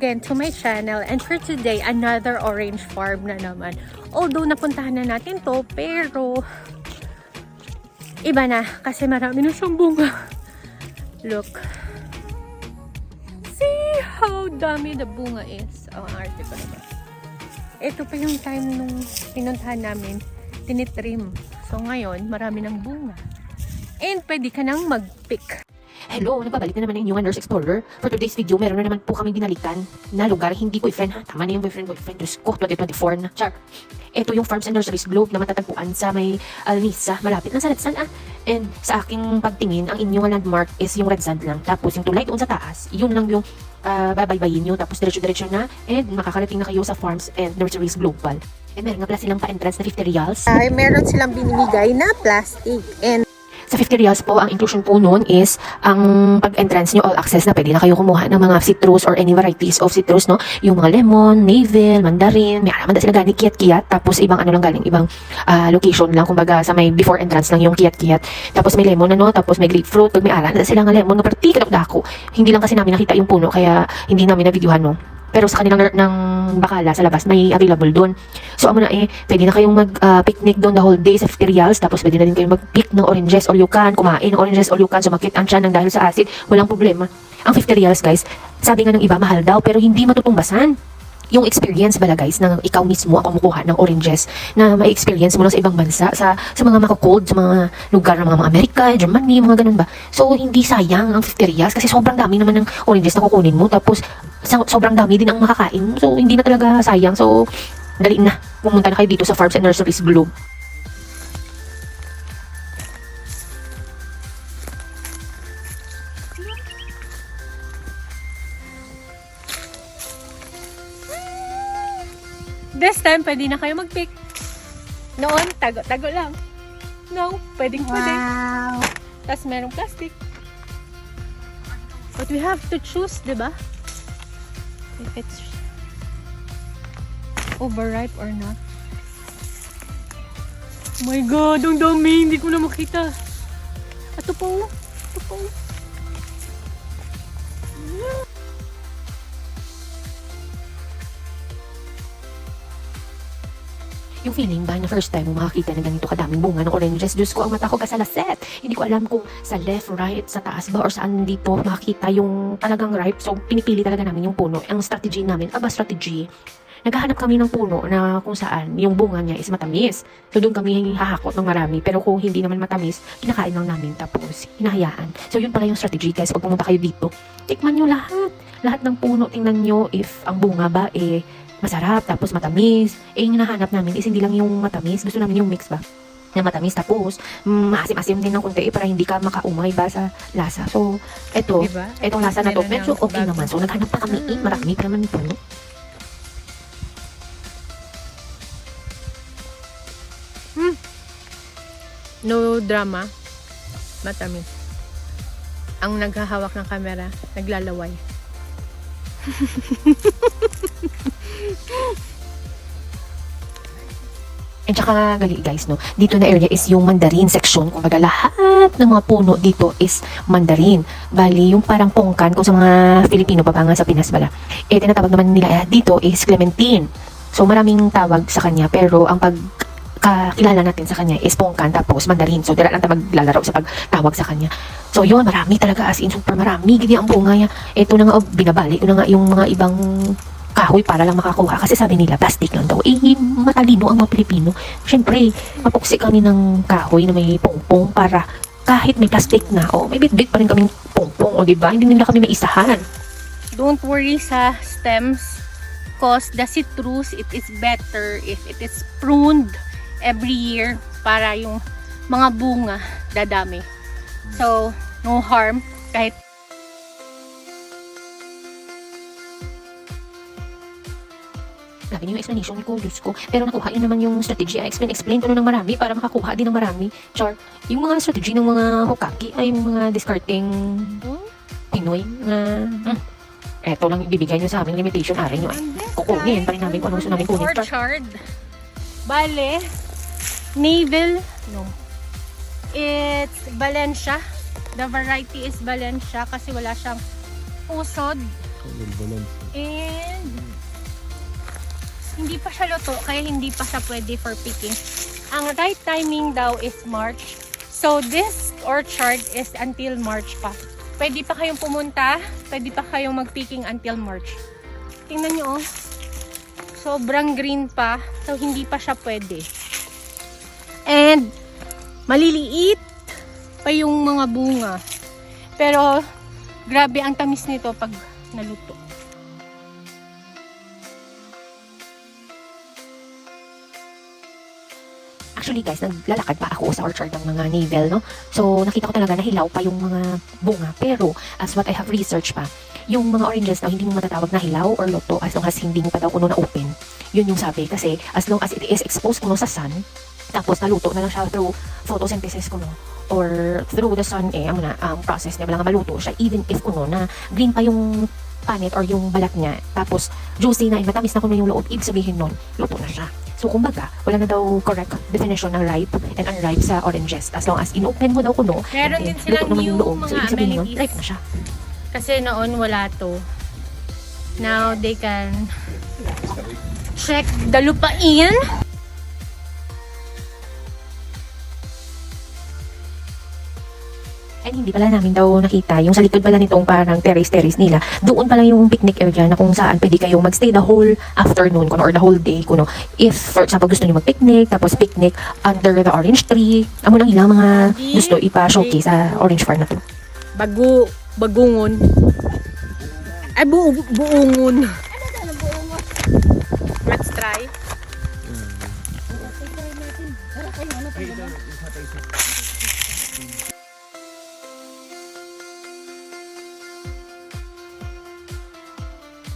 again to my channel and for today, another orange farm na naman. Although napuntahan na natin to, pero iba na kasi marami na siyang bunga. Look. See how dami the bunga is. Oh, ang arte. Ito pa yung time nung pinuntahan namin, tinitrim. So ngayon, marami ng bunga. And pwede ka nang mag-pick. Hello, nagbabalik na naman ang inyong Nurse Explorer. For today's video, meron na naman po kami binalikan na lugar, hindi boyfriend ha. Tama na yung boyfriend, boyfriend. Diyos ko, 2024 na. Char. Ito yung Farms and Nurseries Globe na matatagpuan sa may Alnisa, malapit lang sa Red Sand ah. And sa aking pagtingin, ang inyong landmark is yung Red Sand lang. Tapos yung tulay doon sa taas, yun lang yung ah, babaybayin nyo. Tapos diretso-diretso na. And makakarating na kayo sa Farms and Nurseries Global. And meron nga pala silang pa-entrance na 50 reals. Ay, meron silang binibigay na plastic. And Sa 50 reals po, ang inclusion po noon is ang pag-entrance nyo all access na pwede na kayo kumuha ng mga citrus or any varieties of citrus, no? Yung mga lemon, navel, mandarin, may alaman na sila galing kiyat-kiyat, tapos ibang ano lang galing, ibang ah, location lang, kumbaga sa may before entrance lang yung kiyat-kiyat. Tapos may lemon, ano? Tapos may grapefruit, pag may ala na sila nga lemon, nga particular dako. Hindi lang kasi namin nakita yung puno, kaya hindi namin na-videohan, no? Pero sa kanilang ng bakala sa labas, may available doon. So, amo na eh, pwede na kayong mag-picnic doon the whole day sa 50 reals. Tapos, pwede na din kayong mag-pick ng oranges you can, kumain ng oranges you can, sumakit ang tiyan ng dahil sa acid. Walang problema. Ang 50 reals, guys, sabi nga ng iba, mahal daw, pero hindi matutungbasan yung experience bala guys na ikaw mismo ang kumukuha ng oranges na may experience mo lang sa ibang bansa sa sa mga mako-cold sa mga lugar ng mga, mga Amerika, Germany, mga ganun ba. So hindi sayang ang 50 reals kasi sobrang dami naman ng oranges na kukunin mo tapos sa- sobrang dami din ang makakain. So hindi na talaga sayang. So dali na. Pumunta na kayo dito sa Farms and Nurseries Globe. This time, pwede na kayo mag-pick. Noon, tago-tago lang. No, pwedeng pwede. Wow. Tapos merong plastic. But we have to choose, di ba? If it's overripe or not. Oh my God, ang dami. Hindi ko na makita. Ito po. Ito po. Yung feeling ba na first time mo makakita ng ganito kadaming bunga ng oranges, Diyos ko, ang mata ko kasalaset. Hindi ko alam kung sa left, right, sa taas ba, or saan dito makita yung talagang ripe. So, pinipili talaga namin yung puno. Ang strategy namin, aba strategy, naghahanap kami ng puno na kung saan yung bunga niya is matamis. So, doon kami hahakot ng marami. Pero kung hindi naman matamis, kinakain lang namin tapos hinahayaan. So, yun pala yung strategy guys. Pag pumunta kayo dito, tikman nyo lahat. Lahat ng puno, tingnan nyo if ang bunga ba eh masarap, tapos matamis. Eh, yung hinahanap namin is hindi lang yung matamis. Gusto namin yung mix ba? Na matamis, tapos mm, maasim-asim din ng konti eh, para hindi ka makaumay ba sa lasa. So, eto, Diba? etong lasa na to, medyo okay naman. So, naghanap pa kami eh, marami pa naman puno. No drama. Matamis. Ang naghahawak ng camera, naglalaway. And saka, gali guys, no, dito na area is yung mandarin section. Kumbaga, lahat ng mga puno dito is mandarin. Bali, yung parang pongkan, kung sa mga Filipino pa ba nga sa Pinas bala, eh, tinatawag naman nila dito is clementine. So, maraming tawag sa kanya, pero ang pag kakilala natin sa kanya is pongkan tapos mandarin. So, dira lang tayo maglalaro sa pagtawag sa kanya. So, yun, marami talaga as in super marami. Gini ang bunga niya. Ito na nga, oh, binabali ko na nga yung mga ibang kahoy para lang makakuha. Kasi sabi nila, plastic lang daw. Eh, matalino ang mga Pilipino. Siyempre, mapuksi kami ng kahoy na may pongpong para kahit may plastic na, o may bit-bit pa rin kaming pongpong, o diba? Hindi nila kami maisahan. Don't worry sa stems cause the citrus, it is better if it is pruned every year para yung mga bunga dadami. So, no harm kahit Grabe niyo yung explanation ko, Diyos ko. Pero nakuha yun naman yung strategy. I explain, explain ko na ng marami para makakuha din ng marami. Char, yung mga strategy ng mga hokaki ay yung mga discarding Pinoy na, hmm, eto lang ibibigay nyo sa amin limitation. Ari nyo ay kukunin pa rin namin kung ano gusto namin kunin. Char, orchard. Bale, navel, no. It's Valencia. The variety is Valencia kasi wala siyang balance. And hindi pa siya luto, kaya hindi pa siya pwede for picking. Ang right timing daw is March. So this orchard is until March pa. Pwede pa kayong pumunta, pwede pa kayong magpicking until March. Tingnan nyo oh. Sobrang green pa, so hindi pa siya pwede. And maliliit pa yung mga bunga. Pero grabe ang tamis nito pag naluto. Actually guys, naglalakad pa ako sa orchard ng mga navel, no? So, nakita ko talaga na hilaw pa yung mga bunga. Pero, as what I have researched pa, yung mga oranges daw hindi mo matatawag na hilaw or loto as long as hindi mo pa daw kuno na open. Yun yung sabi. Kasi, as long as it is exposed kuno sa sun, tapos naluto na lang siya through photosynthesis kuno or through the sun eh, na, ang process niya, wala nga maluto siya, even if kuno na green pa yung panit or yung balat niya, tapos juicy na, and matamis na kuno yung loob, ibig sabihin nun, luto na siya. So, kumbaga, wala na daw correct definition ng ripe and unripe sa oranges. As long as in-open mo daw kuno, Meron and din silang new loob. So, mga ibig sabihin nun, ripe na siya. Kasi noon wala to. Now they can check the lupain. And hindi pala namin daw nakita yung sa likod pala nitong parang terrace-terrace nila. Doon pala yung picnic area na kung saan pwede kayong magstay the whole afternoon kuno or the whole day kuno. If for example gusto niyo mag-picnic tapos picnic under the orange tree, amo lang ilang mga gusto ipa-showcase sa orange farm na to. Bagu, bagungon. Ay, bu buungon. Let's try.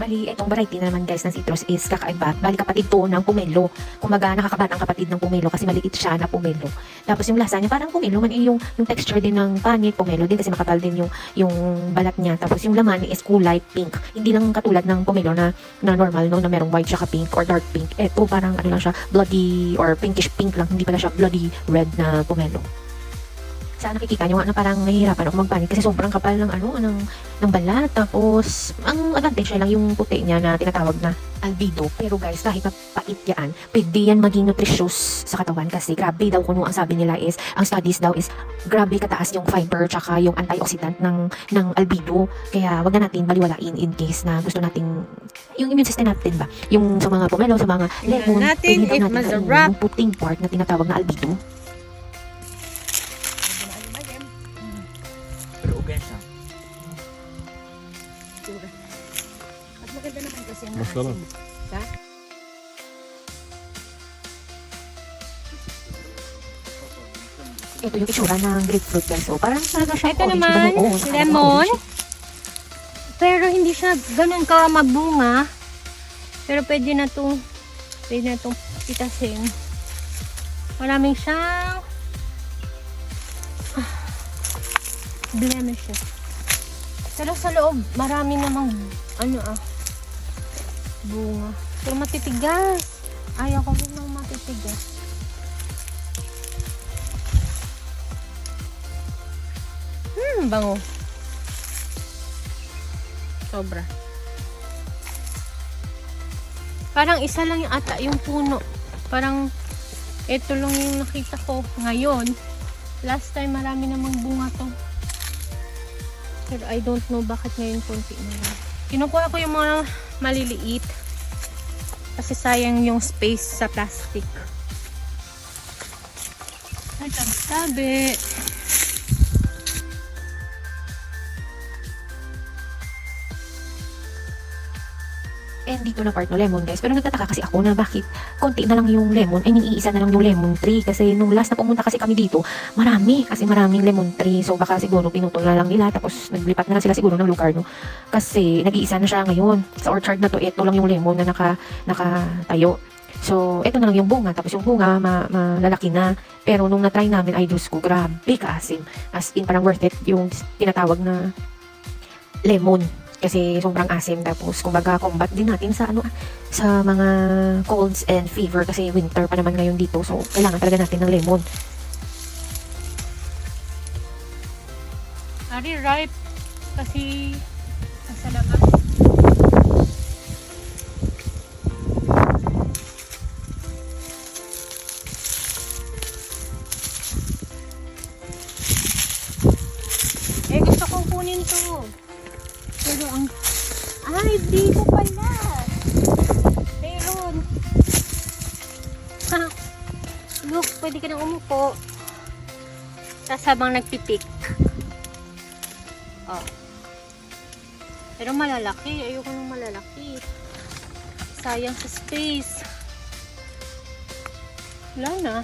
Bali, itong variety na naman guys ng citrus is kakaiba. Bali, kapatid to ng pumelo. Kumaga, nakakabat ang kapatid ng pumelo kasi maliit siya na pumelo. Tapos yung lasa niya, parang pumelo man eh, yung, yung texture din ng panit, pumelo din kasi makapal din yung, yung balat niya. Tapos yung laman is kulay pink. Hindi lang katulad ng pumelo na, na normal, no, na merong white siya pink or dark pink. Ito parang ano lang siya, bloody or pinkish pink lang. Hindi pala siya bloody red na pumelo sa nakikita nyo nga na parang nahihirapan ako magpanit kasi sobrang kapal ng ano ng ng balat tapos ang advantage niya lang yung puti niya na tinatawag na albedo. Pero guys kahit mapait yan pwede yan maging nutritious sa katawan kasi grabe daw kuno ang sabi nila is ang studies daw is grabe kataas yung fiber tsaka yung antioxidant ng ng albedo. Kaya wag na natin baliwalain in case na gusto nating yung immune system natin ba? Yung sa mga pomelo sa mga lemon natin pwede daw if natin kainin yung puting part na tinatawag na albedo. Pero ugan siya. Masarap. ito yung itsura ng grapefruit guys. So, parang talaga siya Ito naman, lemon. Pero hindi siya ganun ka mabunga. Pero pwede na to pwede na itong pitasin. Maraming siyang blemishes. Pero sa loob, marami namang ano ah, bunga. Pero matitigas. Ayaw ko rin ng matitigas. Hmm, bango. Sobra. Parang isa lang yung ata yung puno. Parang ito lang yung nakita ko ngayon. Last time marami namang bunga to. Pero I don't know bakit ngayon konti na lang. Kinukuha ko yung mga maliliit. Kasi sayang yung space sa plastic. Ay, tabi. And dito na part no lemon guys. Pero nagtataka kasi ako na bakit konti na lang yung lemon. I mean, iisa na lang yung lemon tree. Kasi nung last na pumunta kasi kami dito, marami. Kasi maraming lemon tree. So baka siguro pinutol na lang nila. Tapos naglipat na lang sila siguro ng lugar. No? Kasi nag-iisa na siya ngayon. Sa orchard na to, ito lang yung lemon na naka, nakatayo. So, ito na lang yung bunga. Tapos yung bunga, ma malalaki na. Pero nung na-try namin, ay Diyos ko, grabe kaasim. As in, parang worth it yung tinatawag na lemon kasi sobrang asim. Tapos kumbaga combat din natin sa ano sa mga colds and fever. Kasi winter pa naman ngayon dito. So kailangan talaga natin ng lemon. Ari ripe. Kasi nasa labas. Eh gusto kong kunin to. Pero ang... Ay, dito pala. Meron. Ha. Look, pwede ka nang umupo. Tapos habang nagpipik. Oh. Pero malalaki. Ayoko nung malalaki. Sayang sa space. Wala na.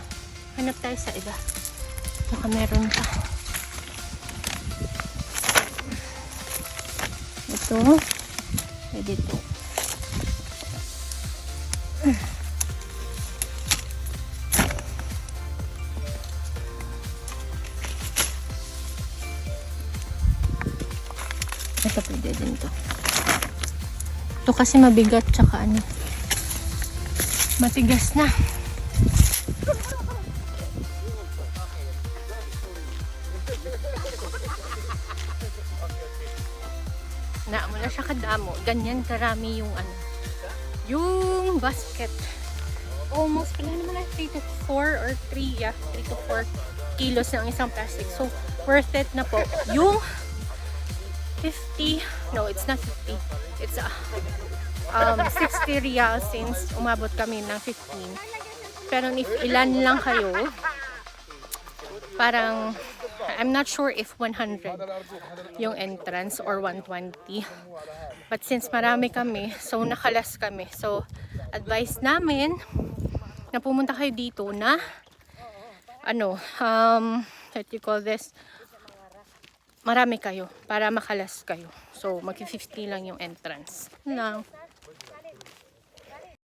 Hanap tayo sa iba. Baka meron pa. Ito. Pwede ito. Ito pwede din to. Ito kasi mabigat tsaka ano. Matigas. Na Ganyan karami yung ano. Yung basket. Almost, wala naman na 3 to 4 or 3, yeah, 3 to 4 kilos ng isang plastic. So, worth it na po. Yung 50, no, it's not 50. It's uh, um, 60 real since umabot kami ng 15. Pero if ilan lang kayo, parang, I'm not sure if 100 yung entrance or 120. But since marami kami, so nakalas kami. So, advice namin na pumunta kayo dito na ano, um, what you call this, marami kayo para makalas kayo. So, mag-50 lang yung entrance. Lang.